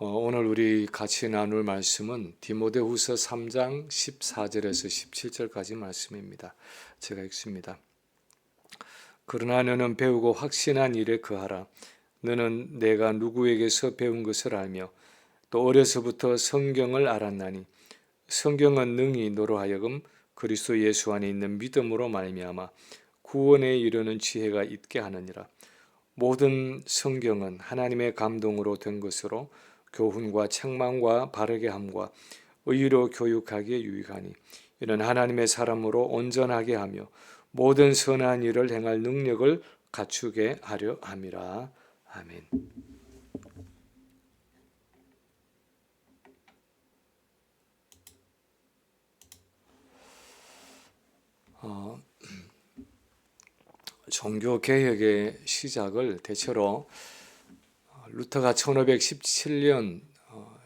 어, 오늘 우리 같이 나눌 말씀은 디모데후서 3장 14절에서 17절까지 말씀입니다. 제가 읽습니다. 그러나 너는 배우고 확신한 일에 거하라. 너는 내가 누구에게서 배운 것을 알며 또 어려서부터 성경을 알았나니 성경은 능히 너로 하여금 그리스도 예수 안에 있는 믿음으로 말미암아 구원에 이르는 지혜가 있게 하느니라. 모든 성경은 하나님의 감동으로 된 것으로 교훈과 책망과 바르게 함과 의로 교육하기에 유익하니 이는 하나님의 사람으로 온전하게 하며 모든 선한 일을 행할 능력을 갖추게 하려 함이라. 아멘. 어, 종교 개혁의 시작을 대체로 루터가 1517년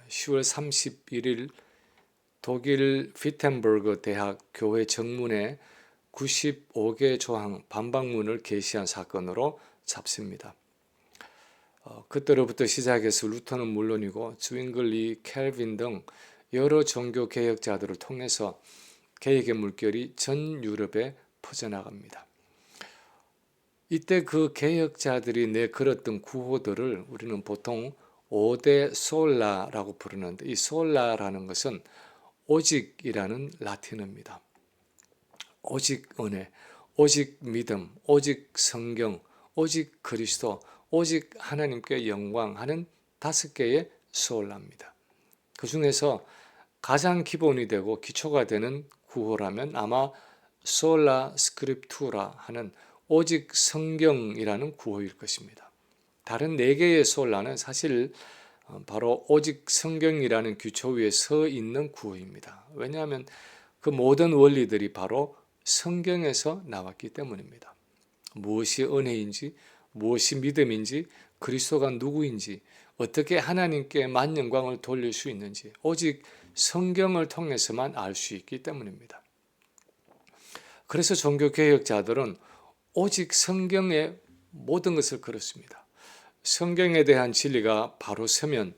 10월 31일 독일 피텐버그 대학 교회 정문에 95개 조항 반박문을 게시한 사건으로 잡습니다. 어, 그때로부터 시작해서 루터는 물론이고 주잉글리, 켈빈 등 여러 종교 개혁자들을 통해서 개혁의 물결이 전 유럽에 퍼져나갑니다. 이때 그 개혁자들이 내걸었던 구호들을 우리는 보통 오데 솔라라고 부르는데 이 솔라라는 것은 오직이라는 라틴어입니다. 오직 은혜, 오직 믿음, 오직 성경, 오직 그리스도, 오직 하나님께 영광하는 다섯 개의 솔라입니다. 그 중에서 가장 기본이 되고 기초가 되는 구호라면 아마 솔라 스크립투라 하는 오직 성경이라는 구호일 것입니다. 다른 네 개의 솔라는 사실 어, 바로 오직 성경이라는 규초 위에 서 있는 구호입니다. 왜냐하면 그 모든 원리들이 바로 성경에서 나왔기 때문입니다. 무엇이 은혜인지, 무엇이 믿음인지, 그리스도가 누구인지, 어떻게 하나님께 만 영광을 돌릴 수 있는지 오직 성경을 통해서만 알 수 있기 때문입니다. 그래서 종교 개혁자들은 오직 성경의 모든 것을 걸었습니다. 성경에 대한 진리가 바로 서면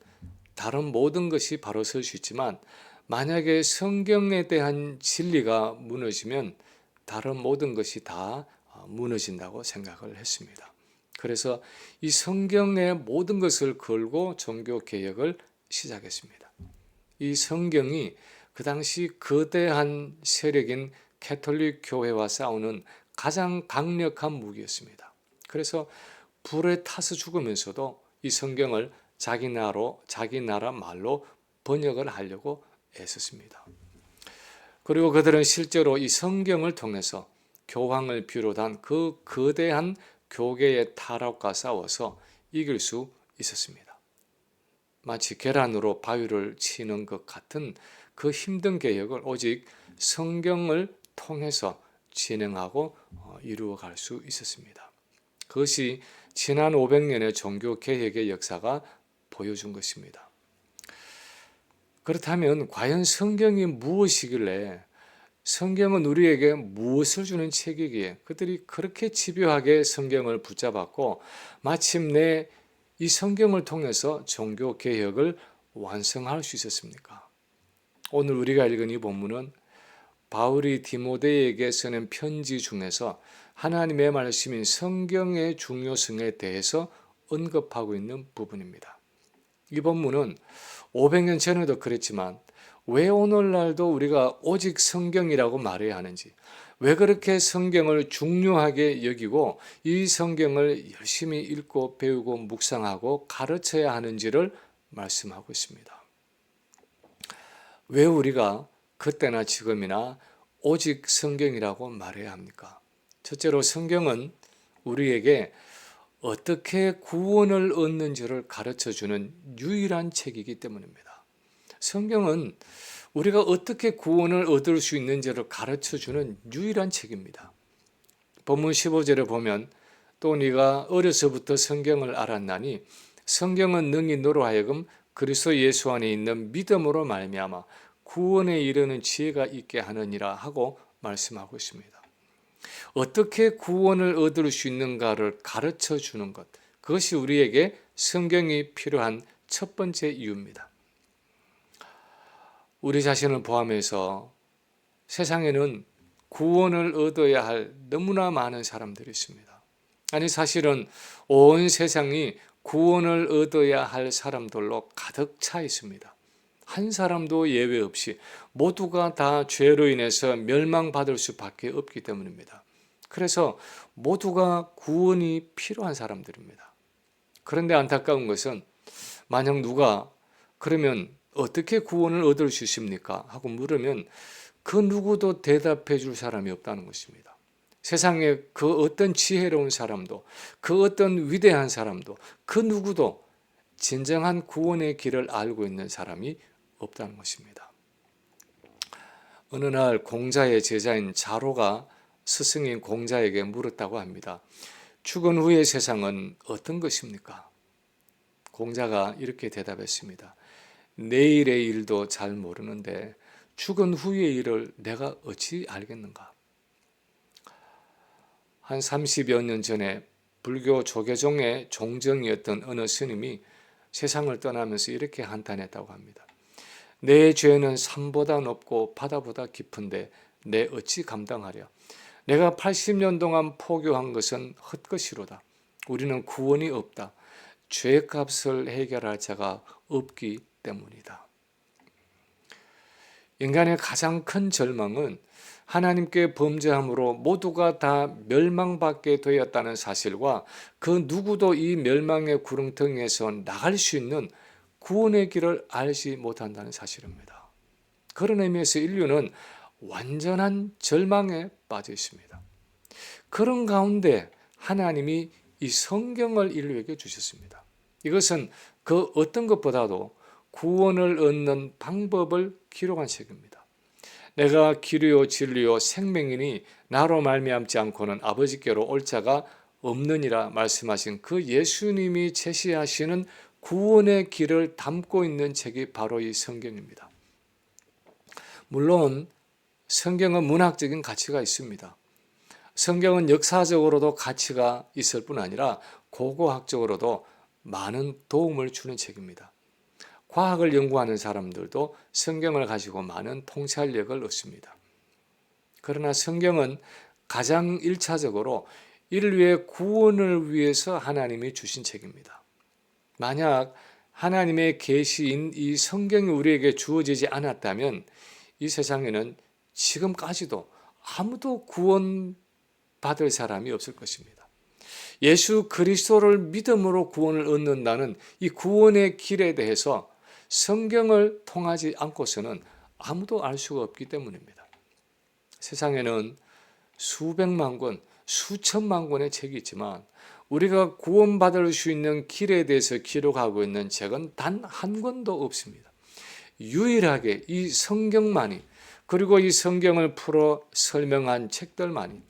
다른 모든 것이 바로 설 수 있지만 만약에 성경에 대한 진리가 무너지면 다른 모든 것이 다 무너진다고 생각을 했습니다. 그래서 이 성경의 모든 것을 걸고 종교 개혁을 시작했습니다. 이 성경이 그 당시 거대한 세력인 캐톨릭 교회와 싸우는 가장 강력한 무기였습니다. 그래서 불에 타서 죽으면서도 이 성경을 자기 나라로 자기 나라 말로 번역을 하려고 애썼습니다. 그리고 그들은 실제로 이 성경을 통해서 교황을 비롯한 그 거대한 교계의 타락과 싸워서 이길 수 있었습니다. 마치 계란으로 바위를 치는 것 같은 그 힘든 개혁을 오직 성경을 통해서 진행하고 어, 이루어갈 수 있었습니다. 그것이 지난 500년의 종교 개혁의 역사가 보여준 것입니다. 그렇다면 과연 성경이 무엇이길래 성경은 우리에게 무엇을 주는 책이기에 그들이 그렇게 집요하게 성경을 붙잡았고 마침내 이 성경을 통해서 종교 개혁을 완성할 수 있었습니까? 오늘 우리가 읽은 이 본문은 바울이 디모데에게 쓰는 편지 중에서 하나님의 말씀인 성경의 중요성에 대해서 언급하고 있는 부분입니다. 이 본문은 500년 전에도 그랬지만 왜 오늘날도 우리가 오직 성경이라고 말해야 하는지, 왜 그렇게 성경을 중요하게 여기고 이 성경을 열심히 읽고 배우고 묵상하고 가르쳐야 하는지를 말씀하고 있습니다. 왜 우리가 그때나 지금이나 오직 성경이라고 말해야 합니까? 첫째로 성경은 우리에게 어떻게 구원을 얻는지를 가르쳐 주는 유일한 책이기 때문입니다. 성경은 우리가 어떻게 구원을 얻을 수 있는지를 가르쳐 주는 유일한 책입니다. 본문 15절에 보면 또 네가 어려서부터 성경을 알았나니 성경은 능히 너로 하여금 그리스도 예수 안에 있는 믿음으로 말미암아 구원에 이르는 지혜가 있게 하느니라 하고 말씀하고 있습니다. 어떻게 구원을 얻을 수 있는가를 가르쳐 주는 것. 그것이 우리에게 성경이 필요한 첫 번째 이유입니다. 우리 자신을 포함해서 세상에는 구원을 얻어야 할 너무나 많은 사람들이 있습니다. 아니, 사실은 온 세상이 구원을 얻어야 할 사람들로 가득 차 있습니다. 한 사람도 예외 없이 모두가 다 죄로 인해서 멸망받을 수밖에 없기 때문입니다. 그래서 모두가 구원이 필요한 사람들입니다. 그런데 안타까운 것은 만약 누가 그러면 어떻게 구원을 얻을 수 있습니까? 하고 물으면 그 누구도 대답해 줄 사람이 없다는 것입니다. 세상에 그 어떤 지혜로운 사람도 그 어떤 위대한 사람도 그 누구도 진정한 구원의 길을 알고 있는 사람이 없다는 것입니다. 어느 날 공자의 제자인 자로가 스승인 공자에게 물었다고 합니다. 죽은 후의 세상은 어떤 것입니까? 공자가 이렇게 대답했습니다. 내일의 일도 잘 모르는데 죽은 후의 일을 내가 어찌 알겠는가? 한 30여 년 전에 불교 조계종의 종정이었던 어느 스님이 세상을 떠나면서 이렇게 한탄했다고 합니다. 내 죄는 산보다 높고 바다보다 깊은데 내 어찌 감당하랴? 내가 80년 동안 포교한 것은 헛것이로다. 우리는 구원이 없다. 죄값을 해결할 자가 없기 때문이다. 인간의 가장 큰 절망은 하나님께 범죄함으로 모두가 다 멸망받게 되었다는 사실과 그 누구도 이 멸망의 구렁텅이에서 나갈 수 있는 구원의 길을 알지 못한다는 사실입니다. 그런 의미에서 인류는 완전한 절망에 빠져 있습니다. 그런 가운데 하나님이 이 성경을 인류에게 주셨습니다. 이것은 그 어떤 것보다도 구원을 얻는 방법을 기록한 책입니다. 내가 길이요 진리요 생명이니 나로 말미암지 않고는 아버지께로 올 자가 없느니라 말씀하신 그 예수님이 제시하시는 구원의 길을 담고 있는 책이 바로 이 성경입니다. 물론 성경은 문학적인 가치가 있습니다. 성경은 역사적으로도 가치가 있을 뿐 아니라 고고학적으로도 많은 도움을 주는 책입니다. 과학을 연구하는 사람들도 성경을 가지고 많은 통찰력을 얻습니다. 그러나 성경은 가장 일차적으로 인류의 구원을 위해서 하나님이 주신 책입니다. 만약 하나님의 계시인 이 성경이 우리에게 주어지지 않았다면 이 세상에는 지금까지도 아무도 구원 받을 사람이 없을 것입니다. 예수 그리스도를 믿음으로 구원을 얻는다는 이 구원의 길에 대해서 성경을 통하지 않고서는 아무도 알 수가 없기 때문입니다. 세상에는 수백만 권, 수천만 권의 책이 있지만 우리가 구원받을 수 있는 길에 대해서 기록하고 있는 책은 단 한 권도 없습니다. 유일하게 이 성경만이 그리고 이 성경을 풀어 설명한 책들만이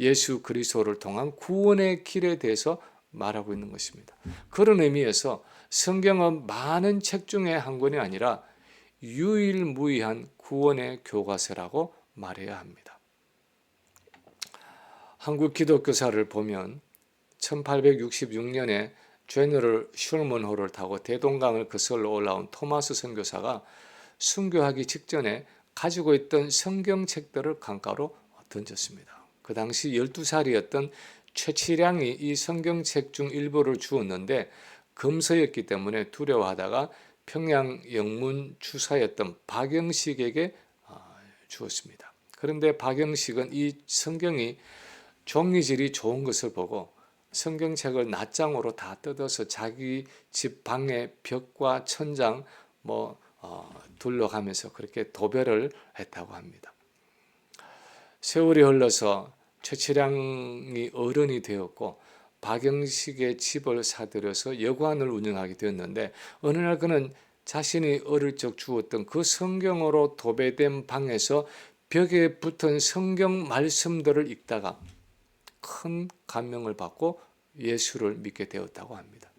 예수 그리스도를 통한 구원의 길에 대해서 말하고 있는 것입니다. 그런 의미에서 성경은 많은 책 중에 한 권이 아니라 유일무이한 구원의 교과서라고 말해야 합니다. 한국 기독교사를 보면 1866년에 제너럴 슐먼호를 타고 대동강을 거슬러 올라온 토마스 선교사가 순교하기 직전에 가지고 있던 성경책들을 강가로 던졌습니다. 그 당시 12살이었던 최치량이 이 성경책 중 일부를 주었는데 검서였기 때문에 두려워하다가 평양 영문 주사였던 박영식에게 아, 주었습니다. 그런데 박영식은 이 성경이 종이질이 좋은 것을 보고 성경책을 낱장으로 다 뜯어서 자기 집 방의 벽과 천장 뭐 어, 둘러가면서 그렇게 도배를 했다고 합니다. 세월이 흘러서 최치량이 어른이 되었고 박영식의 집을 사들여서 여관을 운영하게 되었는데 어느 날 그는 자신이 어릴 적 주었던 그 성경으로 도배된 방에서 벽에 붙은 성경 말씀들을 읽다가 큰 감명을 받고 예수를 믿게 되었다고 합니다.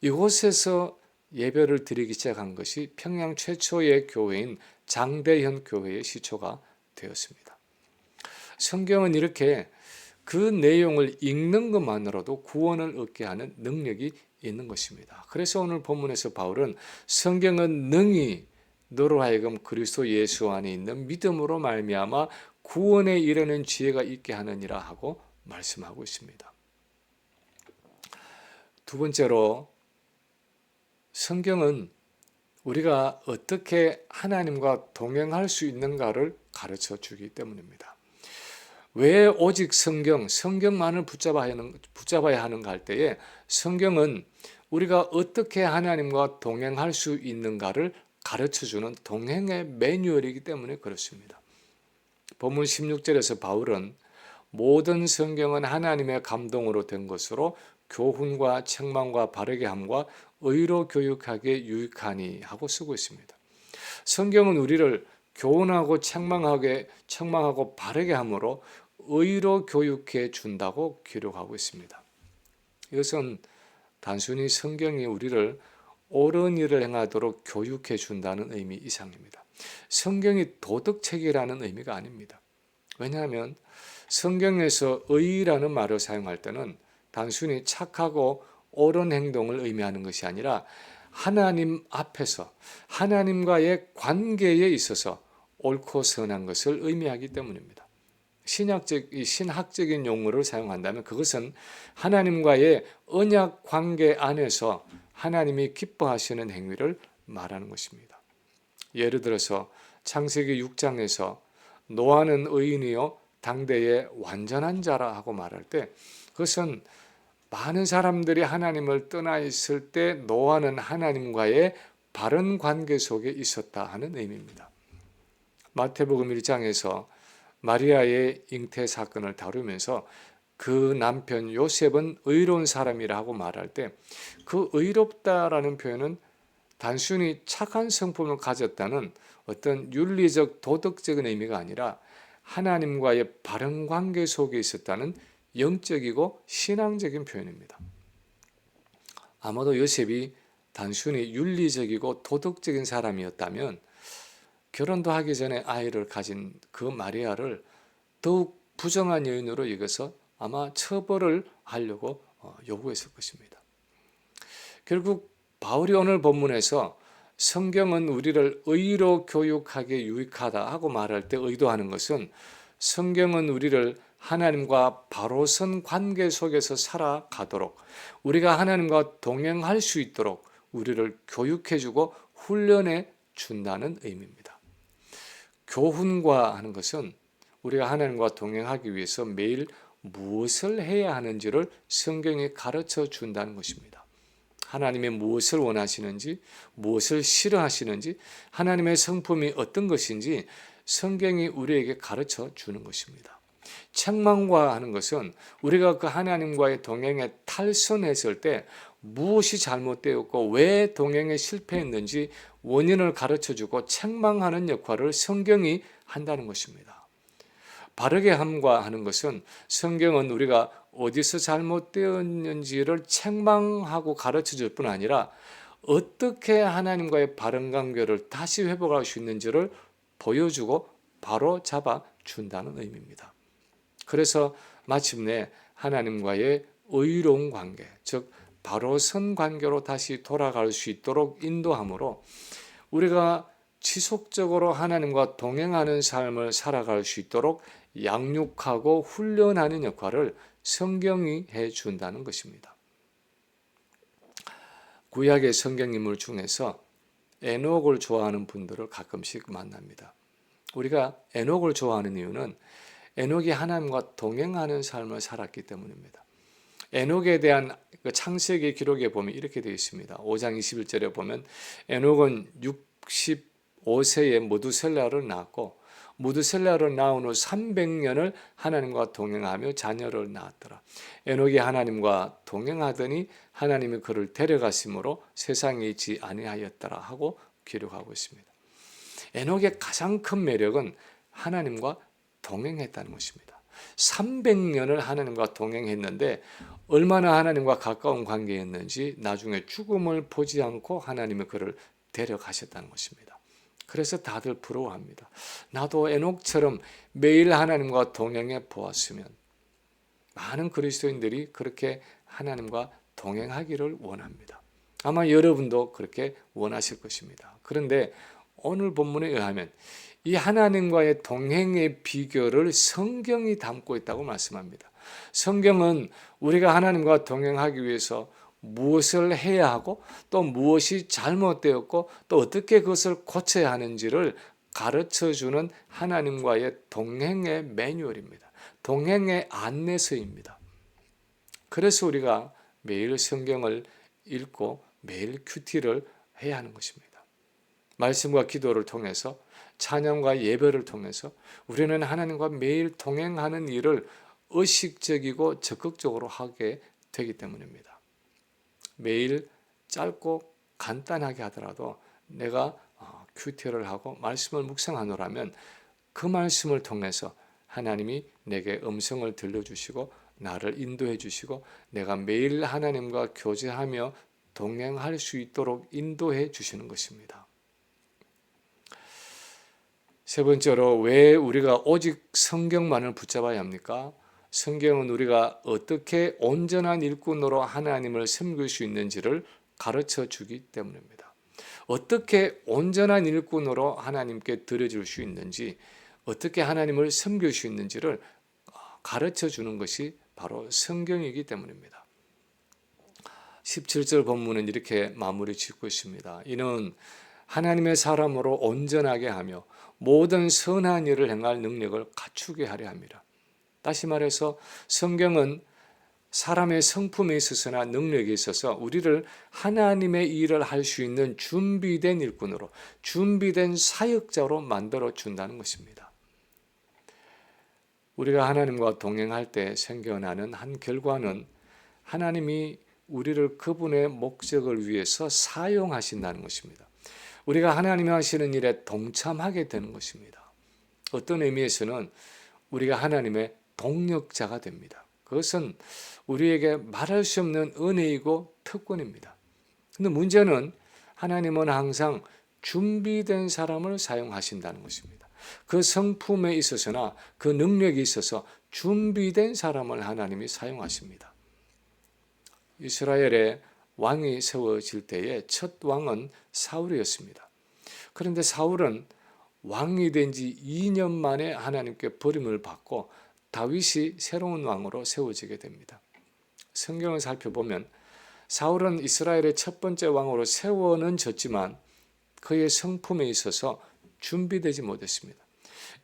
이곳에서 예배를 드리기 시작한 것이 평양 최초의 교회인 장대현 교회의 시초가 되었습니다. 성경은 이렇게 그 내용을 읽는 것만으로도 구원을 얻게 하는 능력이 있는 것입니다. 그래서 오늘 본문에서 바울은 성경은 능히 너로 하여금 그리스도 예수 안에 있는 믿음으로 말미암아 구원에 이르는 지혜가 있게 하느니라 하고 말씀하고 있습니다. 두 번째로 성경은 우리가 어떻게 하나님과 동행할 수 있는가를 가르쳐 주기 때문입니다. 왜 오직 성경, 성경만을 붙잡아야, 하는, 붙잡아야 하는가 할 때에 성경은 우리가 어떻게 하나님과 동행할 수 있는가를 가르쳐 주는 동행의 매뉴얼이기 때문에 그렇습니다. 본문 16절에서 바울은 모든 성경은 하나님의 감동으로 된 것으로 교훈과 책망과 바르게 함과 의로 교육하게 유익하니 하고 쓰고 있습니다. 성경은 우리를 교훈하고 책망하게 책망하고 바르게 함으로 의로 교육해 준다고 기록하고 있습니다. 이것은 단순히 성경이 우리를 옳은 일을 행하도록 교육해 준다는 의미 이상입니다. 성경이 도덕책이라는 의미가 아닙니다. 왜냐하면 성경에서 의라는 말을 사용할 때는 단순히 착하고 옳은 행동을 의미하는 것이 아니라 하나님 앞에서 하나님과의 관계에 있어서 옳고 선한 것을 의미하기 때문입니다. 신학적 신학적인 용어를 사용한다면 그것은 하나님과의 언약 관계 안에서 하나님이 기뻐하시는 행위를 말하는 것입니다. 예를 들어서 창세기 6장에서 노아는 의인이요 당대의 완전한 자라 하고 말할 때 그것은 많은 사람들이 하나님을 떠나 있을 때 노아는 하나님과의 바른 관계 속에 있었다 하는 의미입니다. 마태복음 1장에서 마리아의 잉태 사건을 다루면서 그 남편 요셉은 의로운 사람이라고 말할 때 그 의롭다라는 표현은 단순히 착한 성품을 가졌다는 어떤 윤리적 도덕적인 의미가 아니라 하나님과의 바른 관계 속에 있었다는 영적이고 신앙적인 표현입니다. 아마도 요셉이 단순히 윤리적이고 도덕적인 사람이었다면 결혼도 하기 전에 아이를 가진 그 마리아를 더욱 부정한 여인으로 여겨서 아마 처벌을 하려고 어, 요구했을 것입니다. 결국 바울이 오늘 본문에서 성경은 우리를 의로 교육하게 유익하다 하고 말할 때 의도하는 것은 성경은 우리를 하나님과 바로 선 관계 속에서 살아가도록 우리가 하나님과 동행할 수 있도록 우리를 교육해주고 훈련해 준다는 의미입니다. 교훈과 하는 것은 우리가 하나님과 동행하기 위해서 매일 무엇을 해야 하는지를 성경이 가르쳐 준다는 것입니다. 하나님의 무엇을 원하시는지, 무엇을 싫어하시는지, 하나님의 성품이 어떤 것인지 성경이 우리에게 가르쳐 주는 것입니다. 책망과 하는 것은 우리가 그 하나님과의 동행에 탈선했을 때 무엇이 잘못되었고 왜 동행에 실패했는지 원인을 가르쳐 주고 책망하는 역할을 성경이 한다는 것입니다. 바르게 함과 하는 것은 성경은 우리가 어디서 잘못되었는지를 책망하고 가르쳐 줄 뿐 아니라 어떻게 하나님과의 바른 관계를 다시 회복할 수 있는지를 보여주고 바로 잡아 준다는 의미입니다. 그래서 마침내 하나님과의 의로운 관계, 즉 바로 선 관계로 다시 돌아갈 수 있도록 인도함으로 우리가 지속적으로 하나님과 동행하는 삶을 살아갈 수 있도록 양육하고 훈련하는 역할을 성경이 해 준다는 것입니다. 구약의 성경 인물 중에서 에녹을 좋아하는 분들을 가끔씩 만납니다. 우리가 에녹을 좋아하는 이유는 에녹이 하나님과 동행하는 삶을 살았기 때문입니다. 에녹에 대한 그 창세기 기록에 보면 이렇게 되어 있습니다. 5장 21절에 보면 에녹은 65세에 모두셀라를 낳았고 무드셀라를 낳은 후 300년을 하나님과 동행하며 자녀를 낳았더라. 에녹이 하나님과 동행하더니 하나님이 그를 데려가심으로 세상에 있지 아니하였더라 하고 기록하고 있습니다. 에녹의 가장 큰 매력은 하나님과 동행했다는 것입니다. 300년을 하나님과 동행했는데 얼마나 하나님과 가까운 관계였는지 나중에 죽음을 보지 않고 하나님이 그를 데려가셨다는 것입니다. 그래서 다들 부러워합니다. 나도 에녹처럼 매일 하나님과 동행해 보았으면 많은 그리스도인들이 그렇게 하나님과 동행하기를 원합니다. 아마 여러분도 그렇게 원하실 것입니다. 그런데 오늘 본문에 의하면 이 하나님과의 동행의 비결을 성경이 담고 있다고 말씀합니다. 성경은 우리가 하나님과 동행하기 위해서 무엇을 해야 하고 또 무엇이 잘못되었고 또 어떻게 그것을 고쳐야 하는지를 가르쳐 주는 하나님과의 동행의 매뉴얼입니다. 동행의 안내서입니다. 그래서 우리가 매일 성경을 읽고 매일 큐티를 해야 하는 것입니다. 말씀과 기도를 통해서 찬양과 예배를 통해서 우리는 하나님과 매일 동행하는 일을 의식적이고 적극적으로 하게 되기 때문입니다. 매일 짧고 간단하게 하더라도 내가 어, 큐티를 하고 말씀을 묵상하노라면 그 말씀을 통해서 하나님이 내게 음성을 들려주시고 나를 인도해 주시고 내가 매일 하나님과 교제하며 동행할 수 있도록 인도해 주시는 것입니다. 세 번째로 왜 우리가 오직 성경만을 붙잡아야 합니까? 성경은 우리가 어떻게 온전한 일꾼으로 하나님을 섬길 수 있는지를 가르쳐 주기 때문입니다. 어떻게 온전한 일꾼으로 하나님께 드려줄 수 있는지, 어떻게 하나님을 섬길 수 있는지를 가르쳐 주는 것이 바로 성경이기 때문입니다. 17절 본문은 이렇게 마무리 짓고 있습니다. 이는 하나님의 사람으로 온전하게 하며 모든 선한 일을 행할 능력을 갖추게 하려 합니다. 다시 말해서 성경은 사람의 성품에 있어서나 능력에 있어서 우리를 하나님의 일을 할 수 있는 준비된 일꾼으로 준비된 사역자로 만들어 준다는 것입니다. 우리가 하나님과 동행할 때 생겨나는 한 결과는 하나님이 우리를 그분의 목적을 위해서 사용하신다는 것입니다. 우리가 하나님이 하시는 일에 동참하게 되는 것입니다. 어떤 의미에서는 우리가 하나님의 동력자가 됩니다. 그것은 우리에게 말할 수 없는 은혜이고 특권입니다. 근데 문제는 하나님은 항상 준비된 사람을 사용하신다는 것입니다. 그 성품에 있어서나 그 능력에 있어서 준비된 사람을 하나님이 사용하십니다. 이스라엘의 왕이 세워질 때에 첫 왕은 사울이었습니다. 그런데 사울은 왕이 된 지 2년 만에 하나님께 버림을 받고 다윗이 새로운 왕으로 세워지게 됩니다. 성경을 살펴보면 사울은 이스라엘의 첫 번째 왕으로 세워는 졌지만 그의 성품에 있어서 준비되지 못했습니다.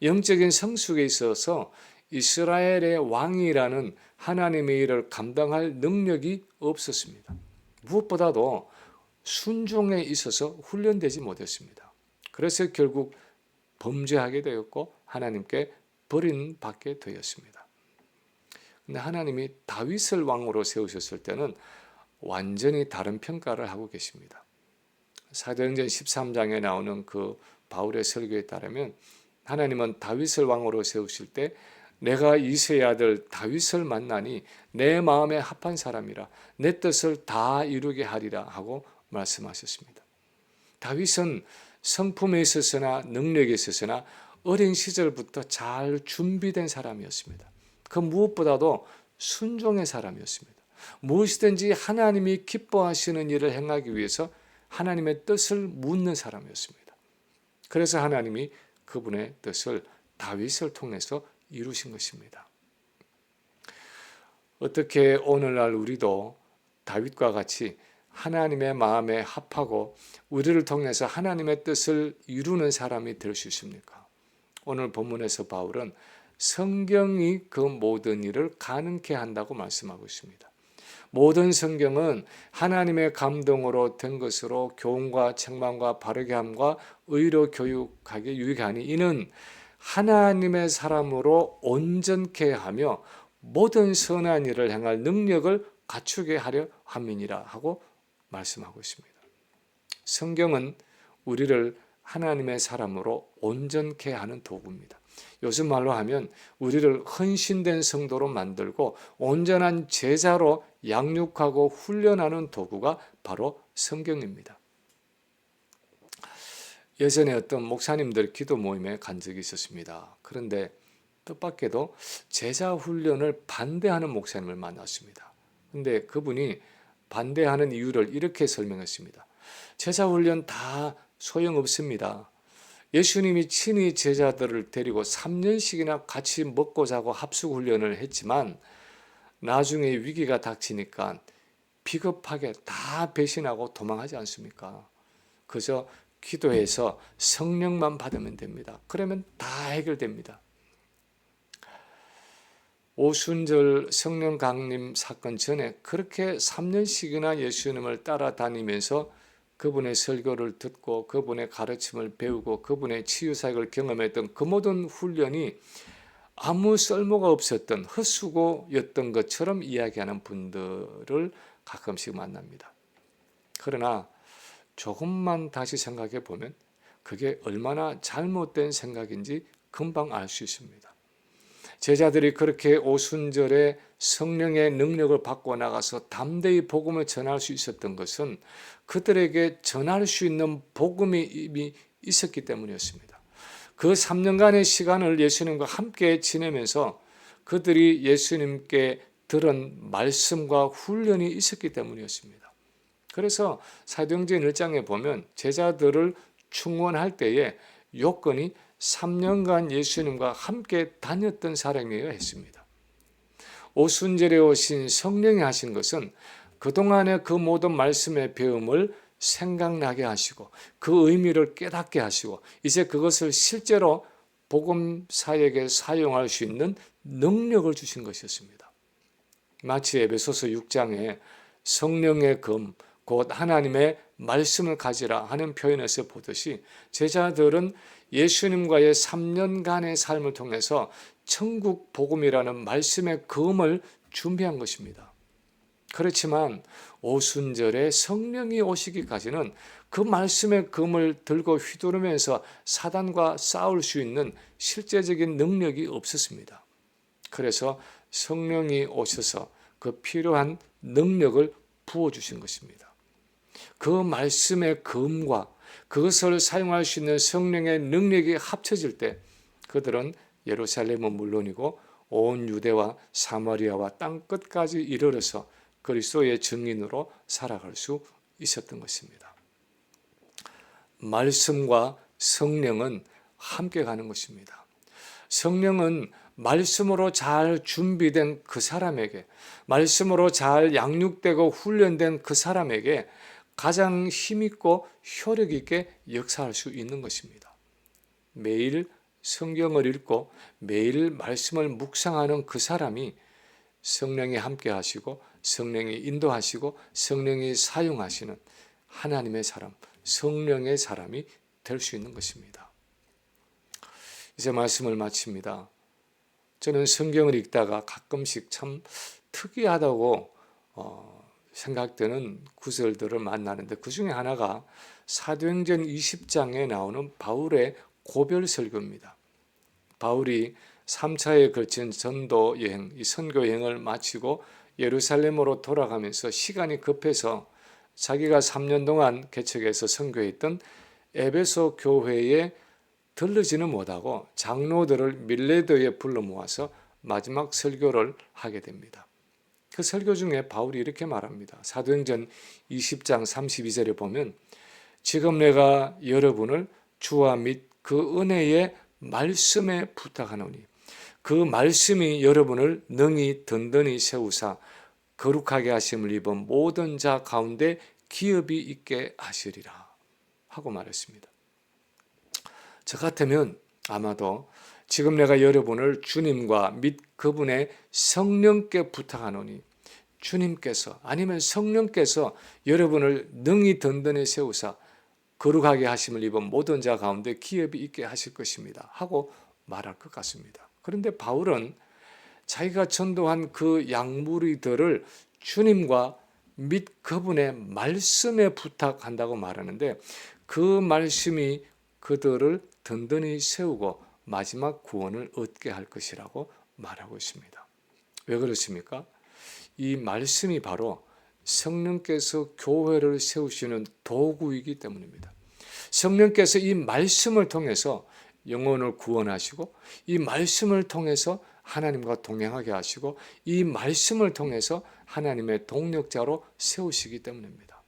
영적인 성숙에 있어서 이스라엘의 왕이라는 하나님의 일을 감당할 능력이 없었습니다. 무엇보다도 순종에 있어서 훈련되지 못했습니다. 그래서 결국 범죄하게 되었고 하나님께 버림받게 되었습니다. 근데 하나님이 다윗을 왕으로 세우셨을 때는 완전히 다른 평가를 하고 계십니다. 사도행전 13장에 나오는 그 바울의 설교에 따르면 하나님은 다윗을 왕으로 세우실 때 내가 이세의 아들 다윗을 만나니 내 마음에 합한 사람이라 내 뜻을 다 이루게 하리라 하고 말씀하셨습니다. 다윗은 성품에 있어서나 능력에 있어서나 어린 시절부터 잘 준비된 사람이었습니다. 그 무엇보다도 순종의 사람이었습니다. 무엇이든지 하나님이 기뻐하시는 일을 행하기 위해서 하나님의 뜻을 묻는 사람이었습니다. 그래서 하나님이 그분의 뜻을 다윗을 통해서 이루신 것입니다. 어떻게 오늘날 우리도 다윗과 같이 하나님의 마음에 합하고 우리를 통해서 하나님의 뜻을 이루는 사람이 될 수 있습니까? 오늘 본문에서 바울은 성경이 그 모든 일을 가능케 한다고 말씀하고 있습니다. 모든 성경은 하나님의 감동으로 된 것으로 교훈과 책망과 바르게 함과 의로 교육하게 유익하니 이는 하나님의 사람으로 온전케 하며 모든 선한 일을 행할 능력을 갖추게 하려 함이니라 하고 말씀하고 있습니다. 성경은 우리를 하나님의 사람으로 온전케 하는 도구입니다. 요즘 말로 하면 우리를 헌신된 성도로 만들고 온전한 제자로 양육하고 훈련하는 도구가 바로 성경입니다. 예전에 어떤 목사님들 기도 모임에 간 적이 있었습니다. 그런데 뜻밖에도 제자 훈련을 반대하는 목사님을 만났습니다. 근데 그분이 반대하는 이유를 이렇게 설명했습니다. 제자 훈련 다 소용없습니다. 예수님이 친히 제자들을 데리고 3년씩이나 같이 먹고 자고 합숙 훈련을 했지만 나중에 위기가 닥치니까 비겁하게 다 배신하고 도망하지 않습니까? 그저 기도해서 성령만 받으면 됩니다. 그러면 다 해결됩니다. 오순절 성령 강림 사건 전에 그렇게 3년씩이나 예수님을 따라다니면서 그분의 설교를 듣고 그분의 가르침을 배우고 그분의 치유 사역을 경험했던 그 모든 훈련이 아무 쓸모가 없었던 헛수고였던 것처럼 이야기하는 분들을 가끔씩 만납니다. 그러나 조금만 다시 생각해 보면 그게 얼마나 잘못된 생각인지 금방 알 수 있습니다. 제자들이 그렇게 오순절에 성령의 능력을 받고 나가서 담대히 복음을 전할 수 있었던 것은 그들에게 전할 수 있는 복음이 이미 있었기 때문이었습니다. 그 3년간의 시간을 예수님과 함께 지내면서 그들이 예수님께 들은 말씀과 훈련이 있었기 때문이었습니다. 그래서 사도행전 1장에 보면 제자들을 충원할 때에 요건이 3년간 예수님과 함께 다녔던 사람이어야 했습니다. 오순절에 오신 성령이 하신 것은 그동안의 그 모든 말씀의 배움을 생각나게 하시고 그 의미를 깨닫게 하시고 이제 그것을 실제로 복음 사역에 사용할 수 있는 능력을 주신 것이었습니다. 마치 에베소서 6장에 성령의 금, 곧 하나님의 말씀을 가지라 하는 표현에서 보듯이 제자들은 예수님과의 3년간의 삶을 통해서 천국 복음이라는 말씀의 금을 준비한 것입니다. 그렇지만 오순절에 성령이 오시기까지는 그 말씀의 금을 들고 휘두르면서 사단과 싸울 수 있는 실제적인 능력이 없었습니다. 그래서 성령이 오셔서 그 필요한 능력을 부어주신 것입니다. 그 말씀의 금과 그것을 사용할 수 있는 성령의 능력이 합쳐질 때 그들은 예루살렘은 물론이고 온 유대와 사마리아와 땅 끝까지 이르러서 그리스도의 증인으로 살아갈 수 있었던 것입니다. 말씀과 성령은 함께 가는 것입니다. 성령은 말씀으로 잘 준비된 그 사람에게, 말씀으로 잘 양육되고 훈련된 그 사람에게 가장 힘있고 효력 있게 역사할 수 있는 것입니다. 매일 성경을 읽고 매일 말씀을 묵상하는 그 사람이 성령이 함께 하시고 성령이 인도하시고 성령이 사용하시는 하나님의 사람, 성령의 사람이 될 수 있는 것입니다. 이제 말씀을 마칩니다. 저는 성경을 읽다가 가끔씩 참 특이하다고 어, 생각되는 구절들을 만나는데 그 중에 하나가 사도행전 20장에 나오는 바울의 고별 설교입니다. 바울이 3차에 걸친 전도 여행, 이 선교 여행을 마치고 예루살렘으로 돌아가면서 시간이 급해서 자기가 3년 동안 개척해서 선교했던 에베소 교회에 들르지는 못하고 장로들을 밀레도에 불러 모아서 마지막 설교를 하게 됩니다. 그 설교 중에 바울이 이렇게 말합니다. 사도행전 20장 32절에 보면 지금 내가 여러분을 주와 및 그 은혜의 말씀에 부탁하노니 그 말씀이 여러분을 능히 든든히 세우사 거룩하게 하심을 입은 모든 자 가운데 기업이 있게 하시리라 하고 말했습니다. 저 같으면 아마도 지금 내가 여러분을 주님과 및 그분의 성령께 부탁하노니 주님께서 아니면 성령께서 여러분을 능히 든든히 세우사 거룩하게 하심을 입은 모든 자 가운데 기업이 있게 하실 것입니다. 하고 말할 것 같습니다. 그런데 바울은 자기가 전도한 그 양무리들을 주님과 및 그분의 말씀에 부탁한다고 말하는데 그 말씀이 그들을 든든히 세우고 마지막 구원을 얻게 할 것이라고 말하고 있습니다. 왜 그렇습니까? 이 말씀이 바로 성령께서 교회를 세우시는 도구이기 때문입니다. 성령께서 이 말씀을 통해서 영혼을 구원하시고 이 말씀을 통해서 하나님과 동행하게 하시고 이 말씀을 통해서 하나님의 동력자로 세우시기 때문입니다.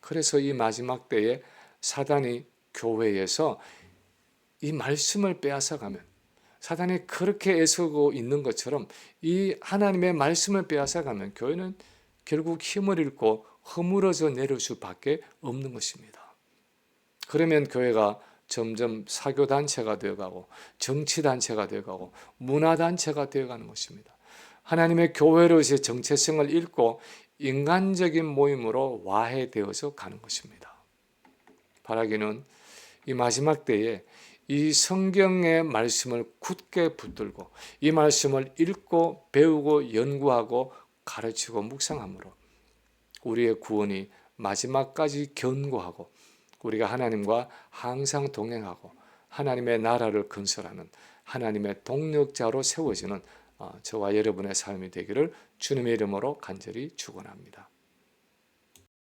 그래서 이 마지막 때에 사단이 교회에서 이 말씀을 빼앗아가면 사단이 그렇게 애쓰고 있는 것처럼 이 하나님의 말씀을 빼앗아가면 교회는 결국 힘을 잃고 허물어져 내릴 수밖에 없는 것입니다. 그러면 교회가 점점 사교 단체가 되어가고 정치 단체가 되어가고 문화 단체가 되어가는 것입니다. 하나님의 교회로서의 정체성을 잃고 인간적인 모임으로 와해되어서 가는 것입니다. 바라기는 이 마지막 때에 이 성경의 말씀을 굳게 붙들고 이 말씀을 읽고 배우고 연구하고 가르치고 묵상함으로 우리의 구원이 마지막까지 견고하고 우리가 하나님과 항상 동행하고 하나님의 나라를 건설하는 하나님의 동력자로 세워지는 어, 저와 여러분의 삶이 되기를 주님의 이름으로 간절히 축원합니다.